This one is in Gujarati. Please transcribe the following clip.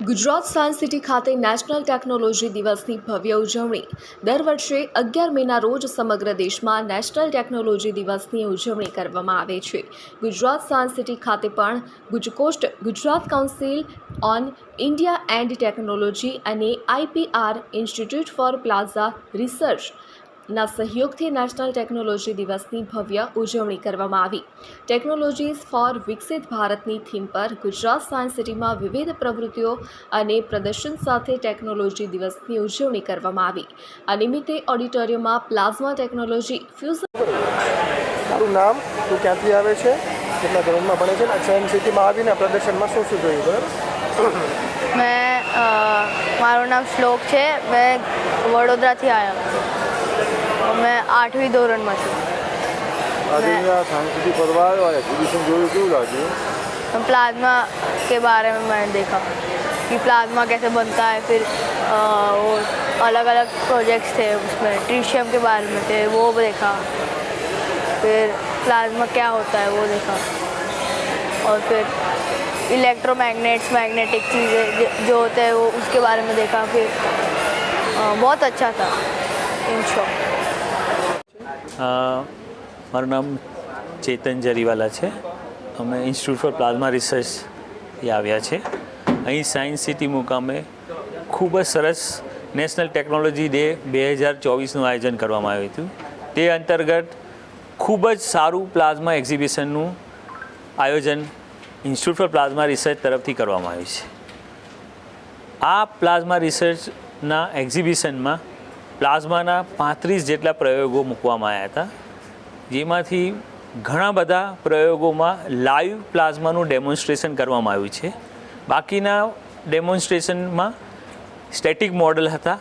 ગુજરાત સાયન્સ સિટી ખાતે નેશનલ ટેકનોલોજી દિવસની ભવ્ય ઉજવણી. દર વર્ષે અગિયાર મેના રોજ સમગ્ર દેશમાં નેશનલ ટેકનોલોજી દિવસની ઉજવણી કરવામાં આવે છે. ગુજરાત સાયન્સ સિટી ખાતે પણ ગુજકોસ્ટ Gujarat council on India and technology અને IPR institute for plasma research ના સહયોગથી નેશનલ ટેકનોલોજી દિવસની ભવ્ય ઉજવણી કરવામાં આવી. ટેકનોલોજીઝ ફોર વિકસિત ભારતની થીમ પર ગુજરાત સાયન્સ સિટીમાં વિવિધ પ્રવૃત્તિઓ અને પ્રદર્શન સાથે ટેકનોલોજી દિવસની ઉજવણી કરવામાં આવી. આ નિમિત્તે ઓડિટોરિયમમાં પ્લાઝમા ટેકનોલોજી ફ્યુઝન તારું નામ તું ક્યાંથી આવે છે? કેટલા ધોરણમાં ભણે છે? સાયન્સ સિટીમાં આવીને પ્રદર્શનમાં શું શું જોયું? બરાબર? મેં મારું નામ શ્લોક છે. મેં વડોદરાથી આવ્યા. મેં આઠમી ધોરણમાં છું આજે અહીંયા સાયન્સ સિટી ફરવા આવ્યો અને એક્ઝિબિશન જોયું કેવું લાગ્યું प्लाज्मा के बारे में मैंने देखा कि प्लाज्मा कैसे बनता है फिर अ, वो अलग अलग प्रोजेक्ट्स थे उसमें ट्रीशियम के बारे में थे वो देखा फिर प्लाज्मा क्या होता है वो देखा और फिर इलेक्ट्रोमैग्नेट्स मैग्नेटिक चीज़ें जो- जो होते हैं वो उसके बारे में देखा फिर अ, बहुत अच्छा था કેમ મારું નામ ચેતન જરીવાલા છે. અમે ઇન્સ્ટિટ્યૂટ ફોર પ્લાઝમા રિસર્ચ એ આવ્યા છે. અહીં સાયન્સ સિટી મુકામે ખૂબ જ સરસ નેશનલ ટેકનોલોજી ડે બે હજાર ચોવીસનું આયોજન કરવામાં આવ્યું હતું. તે અંતર્ગત ખૂબ જ સારું પ્લાઝમા એક્ઝિબિશનનું આયોજન ઇન્સ્ટિટ્યૂટ ફોર પ્લાઝમા રિસર્ચ તરફથી કરવામાં આવ્યું છે. આ પ્લાઝમા રિસર્ચના એક્ઝિબિશનમાં પ્લાઝમાના પાંત્રીસ જેટલા પ્રયોગો મૂકવામાં આવ્યા હતા. જેમાંથી ઘણા બધા પ્રયોગોમાં લાઈવ પ્લાઝમાનું ડેમોન્સ્ટ્રેશન કરવામાં આવ્યું છે. બાકીના ડેમોન્સ્ટ્રેશનમાં સ્ટેટિક મોડલ હતા.